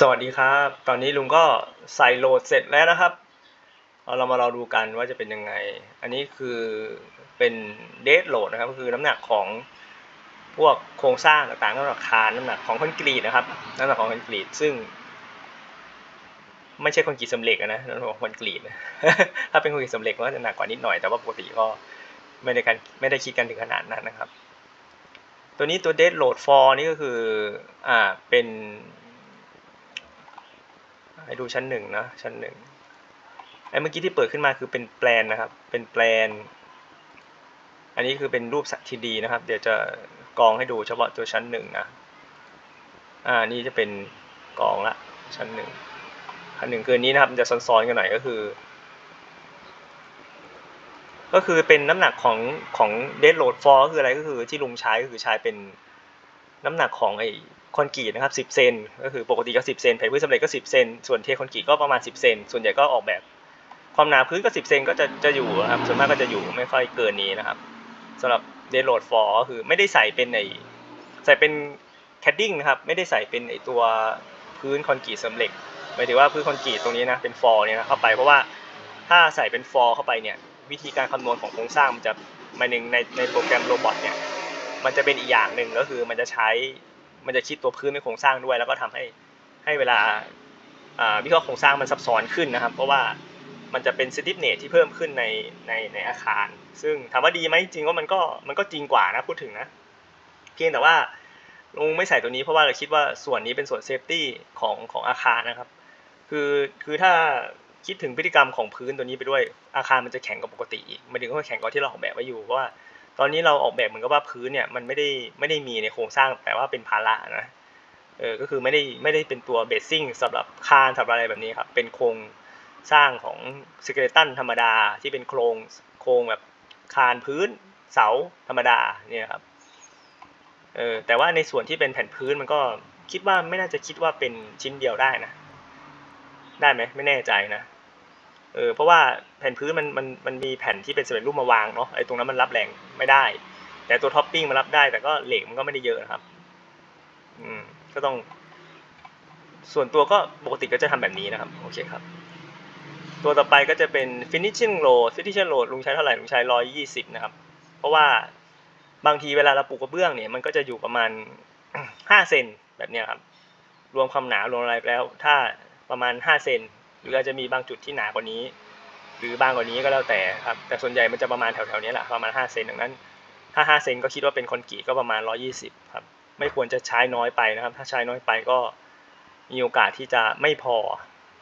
สวัสดีครับ ตอนนี้ลุงก็ใส่โหลดเสร็จแล้วนะครับ เอาเรามาเรอดูกันว่าจะเป็นยังไง อันนี้คือเป็นเดทโหลดนะครับก็คือน้ำหนักของพวกโครงสร้างต่างๆน้ำหนักคานน้ำหนักของคอนกรีตนะครับ น้ำหนักของคอนกรีตซึ่ง ไม่ใช่คอนกรีตสำเร็จนะน้ำหนักของคอนกรีตถ้าเป็นคอนกรีตสำเร็จมันก็จะหนักกว่านิดหน่อยแต่ว่าปกติก็ไม่ได้กันไม่ได้คิดกันถึงขนาดนั้นนะครับ ตัวนี้ตัวเดทโหลด for นี่ก็คืออ่าเป็น ให้ดูชั้นหนึ่งนะชั้นหนึ่งไอ้เมื่อกี้ที่เปิดขึ้นมาคือเป็นแปลนนะครับ เป็นแปลน อันนี้คือเป็นรูปสัตว์ที่ดีนะครับ เดี๋ยวจะกรองให้ดูเฉพาะตัวชั้นหนึ่งนะ อ่า นี่จะเป็นกรองละชั้นหนึ่งชั้นหนึ่งคือนนี้นะครับ มันจะซ้อนๆกันหน่อยก็คือ ก็คือเป็นน้ำหนักของของเดดโหลดฟอร์ก็คืออะไรก็คือที่ลุงใช้ก็คือใช้เป็นน้ำหนักของไอ คอนกรีตนะครับ 10 เซนก็คือปกติก็ 10 เซนแผ่นพื้นสำเร็จก็ 10 เซนส่วนเทคอนกรีตก็ประมาณ 10 เซนส่วนใหญ่ก็ออกแบบความหนาพื้นก็ 10 เซนก็จะจะอยู่ครับส่วนมากก็จะอยู่ไม่ค่อยเกินนี้นะครับสำหรับเดดโหลดฟอร์ก็คือไม่ได้ใส่เป็นไอใส่เป็นแคดดิ้งนะครับไม่ได้ใส่เป็นไอตัวพื้นคอนกรีตสำเร็จหมายถึงว่าพื้นคอนกรีตตรงนี้นะเป็นฟอร์เนี่ยนะเข้าไปเพราะว่าถ้าใส่เป็นฟอร์เข้าไปเนี่ยวิธีการคำนวณของโครงสร้างมันจะมายถึงในในโปรแกรมโรบอทเนี่ยมันจะเป็นอีกอย่างหนึ่งก็คือมันจะใช้ มันจะคิดตัวพื้นเป็นโครงสร้างด้วย แล้วก็ทำให้ให้เวลาอ่าวิเคราะห์โครงสร้างมันซับซ้อนขึ้นนะครับ เพราะว่ามันจะเป็นสติปเนตที่เพิ่มขึ้นในในในอาคาร ซึ่งถามว่าดีไหมจริงว่ามันก็มันก็จริงกว่านะพูดถึงนะ เพียงแต่ว่าลุงไม่ใส่ตัวนี้เพราะว่าเราคิดว่าส่วนนี้เป็นส่วนเซฟตี้ของของอาคารนะครับ คือคือถ้าคิดถึงพฤติกรรมของพื้นตัวนี้ไปด้วยอาคารมันจะแข็งกว่าปกติอีกมันถึงก็แข็งกว่าที่เราออกแบบไว้อยู่เพราะว่า ตอนนี้เราออกแบบเหมือนกับว่าพื้นเนี่ยมันไม่ได้ไม่ได้มีในโครงสร้างแต่ว่าเป็นภาระนะเออก็คือไม่ได้ไม่ได้เป็นตัวเบสซิ่งสำหรับคานสำหรับอะไรแบบนี้ครับเป็นโครงสร้างของสเกเลตันธรรมดาที่เป็นโครงโครงแบบคานพื้นเสาธรรมดาเนี่ยครับเออแต่ว่าในส่วนที่เป็นแผ่นพื้นมันก็คิดว่าไม่น่าจะคิดว่าเป็นชิ้นเดียวได้นะ ได้ไหมไม่แน่ใจนะ เออเพราะว่าแผ่นพื้นมันมันมันมีแผ่นที่เป็นสำเร็จรูปมาวางเนาะไอ้ตรงนั้นมันรับแรงไม่ได้ แต่ตัวท็อปปิ้งมันรับได้ แต่ก็เหล็กมันก็ไม่ได้เยอะนะครับ อืมก็ต้อง ส่วนตัวก็ปกติก็จะทำแบบนี้นะครับโอเคครับ ตัวต่อไปก็จะเป็น finishing load finishing load ลุงใช้เท่าไหร่ลุงใช้ร้อยยี่สิบนะครับ เพราะว่าบางทีเวลาเราปลูกกระเบื้องเนี่ยมันก็จะอยู่ประมาณห้าเซนแบบนี้ครับรวมความหนารวมอะไรไปแล้ว ถ้าประมาณห้าเซน หรืออาจจะมีบางจุดที่หนากว่านี้ หรือบางกว่านี้ก็แล้วแต่ครับ แต่ส่วนใหญ่มันจะประมาณแถวๆนี้แหละประมาณ5เซนดังนั้น ถ้า5เซนก็คิดว่าเป็นคอนกรีตก็ประมาณ 120ครับไม่ควรจะใช้น้อยไปนะครับ ถ้าใช้น้อยไปก็มีโอกาสที่จะไม่พอ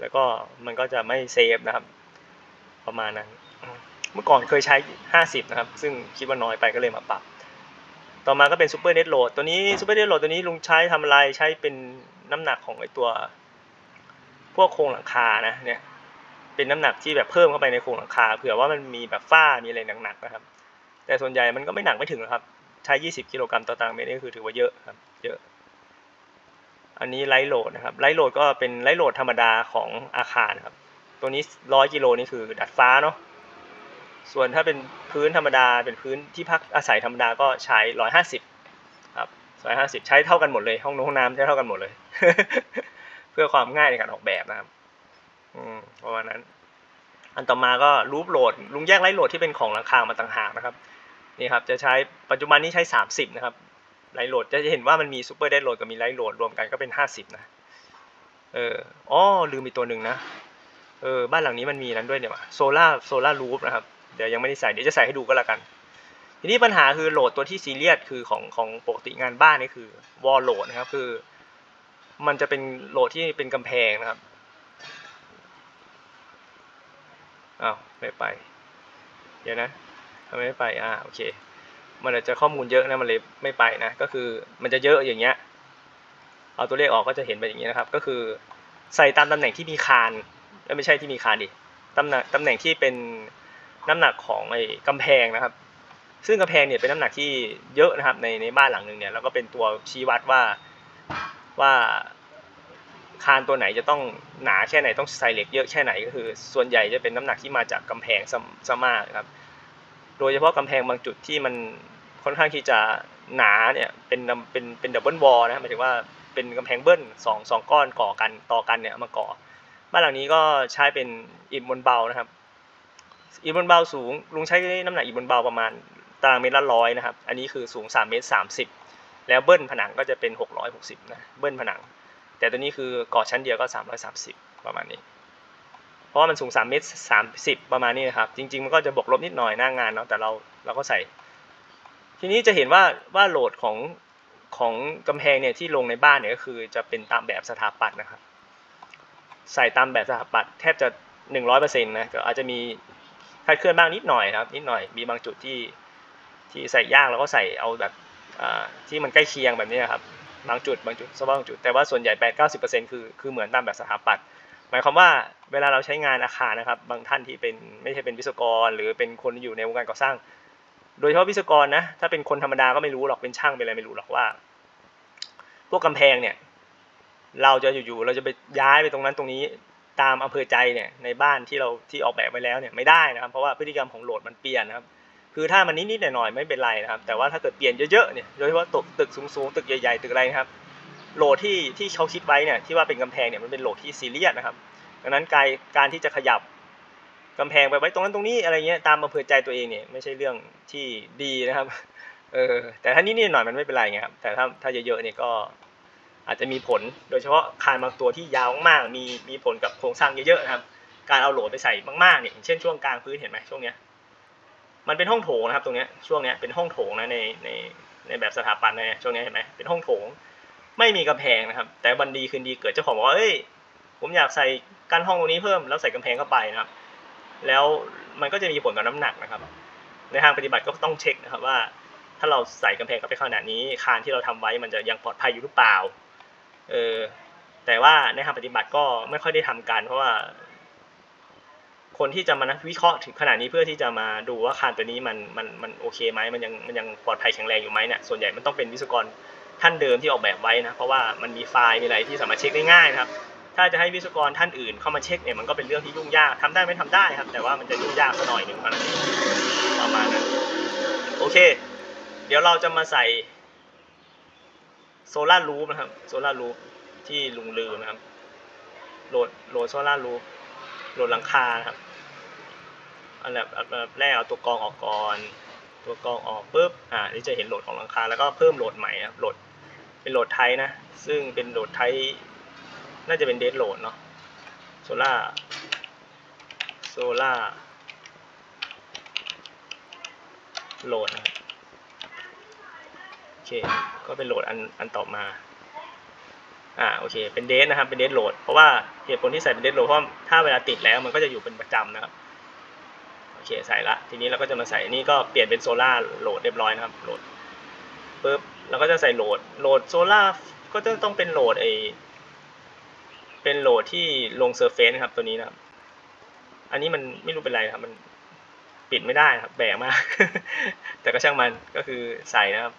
แล้วก็มันก็จะไม่เซฟนะครับ ประมาณนั้น เมื่อก่อนเคยใช้ 50 นะครับ ซึ่งคิดว่าน้อยไปก็เลยมาปรับ ต่อมาก็เป็นซูเปอร์เน็ตโหลดตัวนี้ซูเปอร์เน็ตโหลดตัวนี้ลุงใช้ทำอะไรใช้เป็นน้ำหนักของไอตัว วกโครงหลังคานะเนี่ยเป็นน้ำหนักที่แบบเพิ่มเข้าไปในโครงหลังคาเผื่อว่ามันมีแบบฝ้ามีอะไรหนักๆนะครับ แต่ส่วนใหญ่มันก็ไม่หนักไม่ถึงครับ ใช้ 20 กิโลกรัมต่อตารางเมตรนี่คือถือว่าเยอะครับเยอะ อันนี้ไลท์โหลดนะครับไลท์โหลดก็เป็นไลท์โหลดธรรมดาของอาคารครับตัวนี้100กิโลนี่คือดัดฟ้าเนาะส่วนถ้าเป็นพื้นธรรมดาเป็นพื้นที่พักอาศัยธรรมดาก็ใช้150ครับ150ใช้เท่ากันหมดเลย ห้องน้ำห้องน้ำใช้เท่ากันหมดเลย เพื่อความง่ายในการออกแบบนะครับ อืมประมาณนั้น อันต่อมาก็รูปโหลด ลุงแยกไลท์โหลดที่เป็นของราคามาต่างหากนะครับ นี่ครับ จะใช้ปัจจุบันนี้ใช้ 30 นะครับไลท์โหลดจะเห็นว่ามันมีซูเปอร์ไดโหลดกับมีไลท์โหลดรวมกันก็เป็น 50 นะ เอออ๋อลืมอีกตัวหนึ่งนะ เออ บ้านหลังนี้มันมีนั้นด้วยเนี่ยโซล่าโซล่ารูฟนะครับ เดี๋ยวยังไม่ได้ใส่ เดี๋ยวจะใส่ให้ดูก็แล้วกัน ทีนี้ปัญหาคือโหลดตัวที่ซีเรียสคือของของปกติงานบ้านนี่คือวอลโหลดนะครับ คือ มันจะเป็นโหลดที่เป็นกำแพงนะครับอ้าวไม่ไป เดี๋ยวนะทำไมไม่ไปอ่าโอเค มันอาจจะข้อมูลเยอะนะมันเลยไม่ไปนะ ก็คือมันจะเยอะอย่างเงี้ย เอาตัวเลขออกก็จะเห็นเป็นอย่างนี้นะครับ ก็คือใส่ตามตำแหน่งที่มีคานไม่ใช่ที่มีคานดิตำแหน่งตำแหน่งที่เป็นน้ำหนักของไอ้กำแพงนะครับ ซึ่งกำแพงเนี่ยเป็นน้ำหนักที่เยอะนะครับในในบ้านหลังหนึ่งเนี่ยแล้วก็เป็นตัวชี้วัดว่า ว่าคานตัวไหนจะต้องหนาแค่ไหนต้องใส่เหล็กเยอะแค่ไหนก็คือ ส่วนใหญ่จะเป็นน้ำหนักที่มาจากกำแพงซะมากครับ โดยเฉพาะกำแพงบางจุดที่มันค่อนข้างที่จะหนาเนี่ยเป็นเป็นเป็นดับเบิลวอลนะหมายถึงว่าเป็นกำแพงเบิ้ลสองสองก้อนก่อกันต่อกันเนี่ยเอามาก่อบ้านหลังนี้ก็ใช้เป็นอิฐบนเบานะครับอิฐบนเบาสูงลุงใช้น้ำหนักอิฐบนเบาประมาณตารางเมตรละร้อยนะครับ อันนี้คือสูง3เมตร30 แล้วเบิ้ลผนังก็จะเป็น 660 นะ เบิ้ลผนัง แต่ตัวนี้คือก่อชั้นเดียวก็ 330 ประมาณนี้ เพราะว่ามันสูง3เมตร30 ประมาณนี้นะครับ จริง ๆ มันก็จะบวกลบนิดหน่อยหน้างานเนาะ แต่เราเราก็ใส่ ทีนี้จะเห็นว่าว่าโหลดของของกำแพงเนี่ยที่ลงในบ้านเนี่ยก็คือจะเป็นตามแบบสถาปัตย์นะครับ ใส่ตามแบบสถาปัตย์แทบจะ 100%นะ ก็อาจจะมีคลาดเคลื่อนบ้างนิดหน่อยครับ นิดหน่อย มีบางจุดที่ที่ใส่ยากเราก็ใส่เอาแบบ ที่มันใกล้เคียงแบบนี้ครับบางจุดบางจุดสบางจุด แต่ว่าส่วนใหญ่8-90%คือคือเหมือนตามแบบสถาปัตย์หมายความว่าเวลาเราใช้งานอาคารนะครับ บางท่านที่เป็นไม่ใช่เป็นวิศวกร หรือเป็นคนอยู่ในวงการก่อสร้าง โดยเฉพาะวิศวกรนะถ้าเป็นคนธรรมดาก็ไม่รู้หรอกเป็นช่างเป็นอะไรไม่รู้หรอกว่า พวกกำแพงเนี่ย เราจะอยู่ๆเราจะไปย้ายไปตรงนั้นตรงนี้ตามอำเภอใจเนี่ยในบ้านที่เราที่ออกแบบไว้แล้วเนี่ยไม่ได้นะครับ เพราะว่าพฤติกรรมของโหลดมันเปลี่ยนนะครับ คือถ้ามันนิดๆหน่อยๆไม่เป็นไรนะครับ แต่ว่าถ้าเกิดเปลี่ยนเยอะๆเนี่ยโดยเฉพาะตึกตึกสูงๆตึกใหญ่ๆตึกอะไรนะครับโหลดที่ที่เขาคิดไว้เนี่ยที่ว่าเป็นกำแพงเนี่ยมันเป็นโหลดที่ซีเรียสนะครับ ดังนั้นการการที่จะขยับกำแพงไปไว้ตรงนั้นตรงนี้อะไรเงี้ยตามอำเภอใจตัวเองเนี่ยไม่ใช่เรื่องที่ดีนะครับเออแต่ถ้านิดๆหน่อยๆมันไม่เป็นไรไงครับแต่ถ้าถ้าเยอะๆเนี่ยก็อาจจะมีผลโดยเฉพาะคานบางตัวที่ยาวมากๆมีมีผลกับโครงสร้างเยอะๆนะครับ การเอาโหลดไปใส่มากๆเนี่ยเช่นช่วงกลางพื้นเห็นไหมช่วงเนี้ย มันเป็นห้องโถงนะครับ ตรงเนี้ยช่วงเนี้ยเป็นห้องโถงนะในในในแบบสถาปัตย์นะเนี่ยช่วงนี้เห็นไหมเป็นห้องโถง ไม่มีกำแพงนะครับ แต่วันดีคืนดีเกิดเจ้าของบอกว่าเอ้ยผมอยากใส่กั้นห้องตรงนี้เพิ่มแล้วใส่กำแพงเข้าไปนะครับ แล้วมันก็จะมีผลกับน้ำหนักนะครับ ในทางปฏิบัติก็ต้องเช็คนะครับว่า ถ้าเราใส่กำแพงเข้าไปขนาดนี้ คานที่เราทำไว้มันจะยังปลอดภัยอยู่หรือเปล่าเออแต่ว่าในทางปฏิบัติก็ไม่ค่อยได้ทำกันเพราะว่า คนที่จะมานะวิเคราะห์ถึงขนาดนี้เพื่อที่จะมาดูว่าคานตัวนี้มันมันมันโอเคไหมมันยังมันยังปลอดภัยแข็งแรงอยู่ไหมเนี่ยส่วนใหญ่มันต้องเป็นวิศวกรท่านเดิมที่ออกแบบไว้นะเพราะว่ามันมีไฟล์มีอะไรที่สามารถเช็คได้ง่ายนะครับถ้าจะให้วิศวกรท่านอื่นเข้ามาเช็คเนี่ยมันก็เป็นเรื่องที่ยุ่งยากทำได้ไม่ทำได้ครับ แต่ว่ามันจะยุ่งยากสักหน่อยหนึ่งเท่านั้นเองประมาณนั้นโอเค เดี๋ยวเราจะมาใส่โซลารูฟนะครับโซลารูฟที่ลุงลือนะครับโหลดโหลดโซลารูฟโหลดหลังคานะครับ อันดับอันดับแรกเอาตัวกรองออกก่อน ตัวกรองออกปุ๊บ อ่า นี่จะเห็นโหลดของหลังคา แล้วก็เพิ่มโหลดใหม่นะครับ โหลด เป็นโหลดไทยนะ ซึ่งเป็นโหลดไทย น่าจะเป็นเดทโหลดเนาะ โซล่า โซล่า โหลดนะโอเค ก็เป็นโหลดอันอันต่อมาอ่าโอเคเป็นเดทนะครับเป็นเดทโหลดเพราะว่าเหตุผลที่ใส่เป็นเดทโหลดเพราะถ้าเวลาติดแล้วมันก็จะอยู่เป็นประจำนะครับ โอเคใส่ละ ทีนี้เราก็จะมาใส่นี่ก็เปลี่ยนเป็นโซล่าโหลดเรียบร้อยนะครับโหลดปุ๊บเราก็จะใส่โหลดโหลดโซล่าก็จะต้องเป็นโหลดไอเป็นโหลดที่ลงเซอร์เฟซนะครับตัวนี้นะครับ อันนี้มันไม่รู้เป็นไรครับมันปิดไม่ได้ครับแบกมาก แต่ก็ช่างมันก็คือใส่นะครับ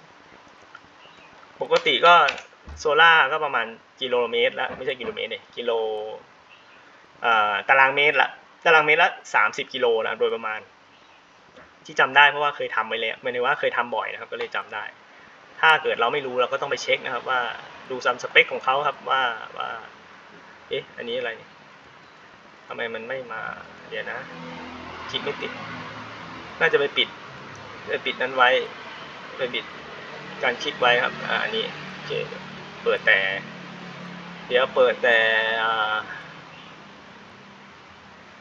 ปกติก็โซล่าก็ประมาณกิโลเมตรละไม่ใช่กิโลเมตรเนี่ยกิโลตารางเมตรละ ตารางเมตรละสามสิบกิโลนะโดยประมาณ ที่จำได้เพราะว่าเคยทำไว้แล้วไม่ได้ว่าเคยทำบ่อยนะครับ ก็เลยจำได้ ถ้าเกิดเราไม่รู้เราก็ต้องไปเช็คนะครับ ว่าดูซัมสเปคของเขาครับว่าว่า เอ๊ะอันนี้อะไรทำไมมันไม่มา เดี๋ยวนะคลิกไม่ติด น่าจะไปปิดไปปิดนั้นไว้ ไปปิดการคลิกไว้ครับ อ่าอันนี้โอเคเปิดแต่ เดี๋ยวเปิดแต่อ่า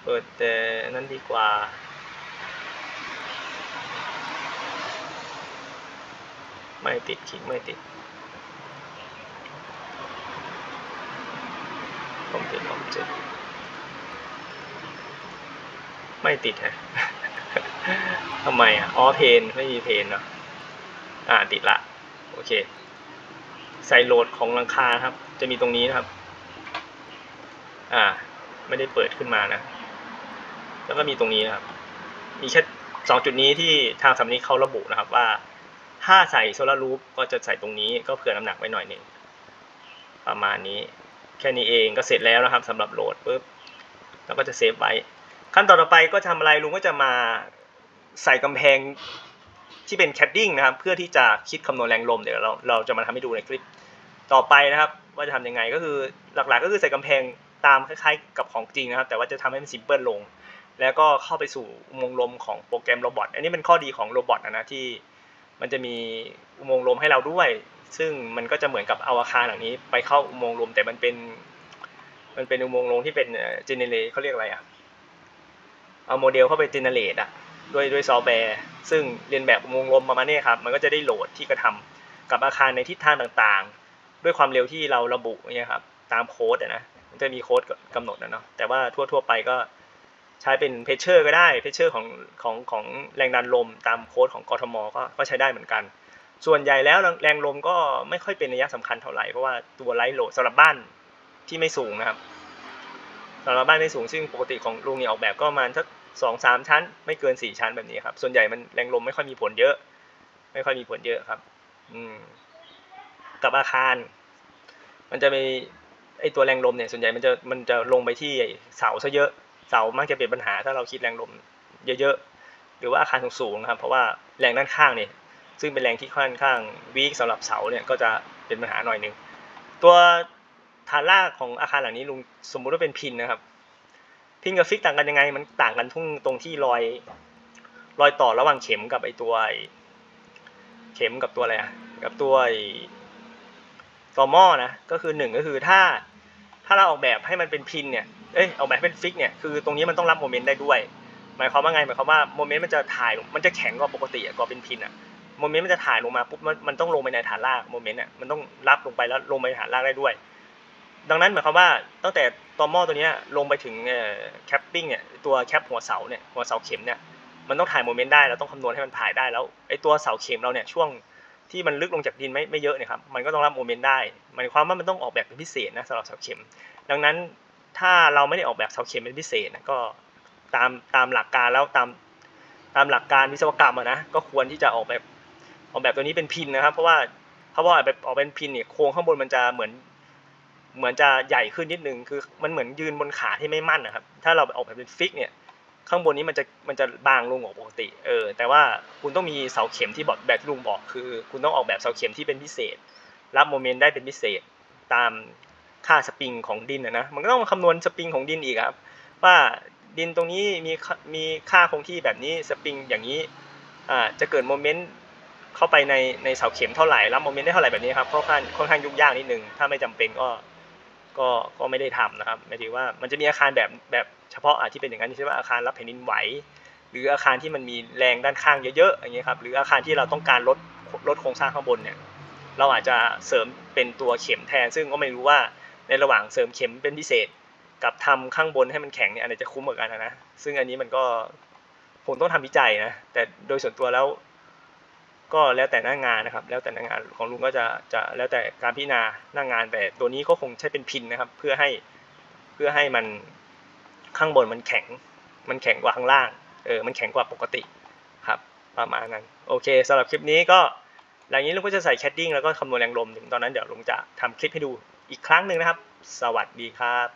เปิดแต่นั้นดีกว่า ไม่ติดคลิกไม่ติดผมติดผมเจ็บไม่ติดฮะทำไมอะ อ๋อ เพน ไม่มีเพนเนาะ อ่า ติดละ โอเค ใส่โหลดของลังคาครับ จะมีตรงนี้นะครับ อ่า ไม่ได้เปิดขึ้นมานะ แล้วก็มีตรงนี้นะครับ มีแค่สองจุดนี้ที่ทางสำนักเขาระบุนะครับว่า ถ้าใส่โซลารูฟก็จะใส่ตรงนี้ก็เผื่อน้ำหนักไว้หน่อยหนึ่งประมาณนี้แค่นี้เองก็เสร็จแล้วนะครับสำหรับโหลดปุ๊บแล้วก็จะเซฟไว้ ขั้นตอนต่อไปก็ทำอะไรลุงก็จะมาใส่กำแพงที่เป็นแคดดิ้งนะครับ เพื่อที่จะคิดคำนวณแรงลมเดี๋ยวเราเราจะมาทำให้ดูในคลิปต่อไปนะครับ ว่าจะทำยังไงก็คือหลักๆ ก็คือใส่กำแพงตามคล้ายๆ กับของจริงนะครับ แต่ว่าจะทำให้มันซิมเพิลลง แล้วก็เข้าไปสู่อุโมงค์ลมของโปรแกรมโรบอทอันนี้เป็นข้อดีของโรบอทนะนะที่มันจะมีอุโมงค์ลมให้เราด้วย ซึ่งมันก็จะเหมือนกับเอาอาคารหลังนี้ ไปเข้าอุโมงค์ลมแต่มันเป็น มันเป็นอุโมงค์ลมที่เป็นเจเนเรเขาเรียกอะไรอะเอาโมเดลเข้าไปเจเนเรตอะด้วยด้วยซอฟต์แวร์ซึ่งเรียนแบบอุโมงค์ลมประมาณนี้ครับมันก็จะได้โหลดที่กระทำกับอาคารในทิศทางต่างๆ ด้วยความเร็วที่เราระบุเนี่ยครับตามโค้ดอะนะมันจะมีโค้ดกำหนดนะเนาะแต่ว่าทั่วๆไปก็ ใช้เป็นเพชเชอร์ก็ได้เพชเชอร์ของของของแรงดันลมตามโค้ดของกทมก็ก็ใช้ได้เหมือนกัน ส่วนใหญ่แล้วแรงลมก็ไม่ค่อยเป็นนัยสำคัญเท่าไหร่เพราะว่าตัวไลท์โหลดสำหรับบ้านที่ไม่สูงนะครับสำหรับบ้านไม่สูงซึ่งปกติของลุงเนี่ยออกแบบก็ประมาณสักสองสามชั้น ไม่เกินสี่ชั้นแบบนี้ครับ ส่วนใหญ่มันแรงลมไม่ค่อยมีผลเยอะ ไม่ค่อยมีผลเยอะครับ อืมกับอาคาร มันจะมีไอตัวแรงลมเนี่ยส่วนใหญ่มันจะมันจะลงไปที่เสาซะเยอะ เสามักจะเป็นปัญหาถ้าเราคิดแรงลมเยอะๆ หรือว่าอาคารสูงๆนะครับ เพราะว่าแรงด้านข้างเนี่ยซึ่งเป็นแรงที่ค่อนข้างวีคสำหรับเสาเนี่ยก็จะเป็นปัญหาหน่อยหนึ่งตัวฐานรากของอาคารหลังนี้ลุงสมมุติว่าเป็นพินนะครับ พินกับฟิกต่างกันยังไง มันต่างกันทุ่งตรงที่รอยรอยต่อระหว่างเข็มกับไอตัวเข็มกับตัวอะไรอะกับตัวต่อหม้อนะก็คือหนึ่งก็คือถ้า ถ้าเราออกแบบให้มันเป็นพินเนี่ย เอ้ยออกแบบให้เป็นฟิกเนี่ย คือตรงนี้มันต้องรับโมเมนต์ได้ด้วย หมายความว่าไง หมายความว่าโมเมนต์มันจะถ่าย มันจะแข็งกว่าปกติอะกว่าเป็นพินอะโมเมนต์มันจะถ่ายลงมาปุ๊บ มันต้องลงไปในฐานรากโมเมนต์อะมันต้องรับลงไปแล้วลงไปในฐานรากได้ด้วย ดังนั้นหมายความว่าตั้งแต่ตอหม้อตัวเนี้ยลงไปถึงแคปปิ้งเนี่ย ตัวแคปหัวเสาเนี่ย หัวเสาเข็มเนี่ย มันต้องถ่ายโมเมนต์ได้ เราต้องคำนวณให้มันถ่ายได้แล้ว ไอ้ตัวเสาเข็มเราเนี่ยช่วง ที่มันลึกลงจากดินไม่ไม่เยอะเนี่ยครับมันก็ต้องรับโมเมนต์ได้หมายความว่ามันต้องออกแบบเป็นพิเศษนะสำหรับเสาเข็ม ดังนั้นถ้าเราไม่ได้ออกแบบเสาเข็มเป็นพิเศษนะก็ตามตามหลักการแล้วตามตามหลักการวิศวกรรมนะก็ควรที่จะออกแบบออกแบบตัวนี้เป็นพินนะครับ เพราะว่าเพราะว่าแบบออกเป็นพินเนี่ยโครงข้างบนมันจะเหมือน เหมือนจะใหญ่ขึ้นนิดนึงคือมันเหมือนยืนบนขาที่ไม่มั่นนะครับ ถ้าเราออกแบบเป็นฟิกเนี่ย ข้างบนนี้มันจะมันจะบางลงกว่าปกติเออแต่ว่าคุณต้องมีเสาเข็มที่บอกแบบที่ลุงบอกคือ คุณต้องออกแบบเสาเข็มที่เป็นพิเศษ รับโมเมนต์ได้เป็นพิเศษตามค่าสปริงของดินนะนะมันก็ต้องคำนวณสปริงของดินอีกครับ ว่าดินตรงนี้มีมีค่าคงที่แบบนี้สปริงอย่างนี้อ่าจะเกิดโมเมนต์เข้าไปในในเสาเข็มเท่าไหร่รับโมเมนต์ได้เท่าไหร่แบบนี้ครับค่อนข้างค่อนข้างยุ่งยากนิดนึงถ้าไม่จำเป็นก็ ก็ก็ไม่ได้ทำนะครับหมายถึงว่ามันจะมีอาคารแบบแบบเฉพาะอาที่เป็นอย่างนั้นใช่ไหมอาคารรับแผ่นดินไหว หรืออาคารที่มันมีแรงด้านข้างเยอะๆอย่างเงี้ยครับหรืออาคารที่เราต้องการลดลดโครงสร้างข้างบนเนี่ยเราอาจจะเสริมเป็นตัวเข็มแทน ซึ่งก็ไม่รู้ว่าในระหว่างเสริมเข็มเป็นพิเศษ กับทำข้างบนให้มันแข็งเนี่ยอันไหนจะคุ้มกว่ากันนะซึ่งอันนี้มันก็คงต้องทำวิจัยนะแต่โดยส่วนตัวแล้ว ก็แล้วแต่หน้างานนะครับ แล้วแต่หน้างานของลุงก็จะจะแล้วแต่การพิจารณาหน้างาน แต่ตัวนี้ก็คงใช้เป็นพินนะครับ เพื่อให้เพื่อให้มันข้างบนมันแข็ง มันแข็งกว่าข้างล่างเออมันแข็งกว่าปกติครับประมาณนั้นโอเคสำหรับคลิปนี้ก็หลังนี้ลุงก็จะใส่แคดดิ้งแล้วก็คำนวณแรงลมถึงตอนนั้นเดี๋ยวลุงจะทำคลิปให้ดูอีกครั้งหนึ่งนะครับ สวัสดีครับ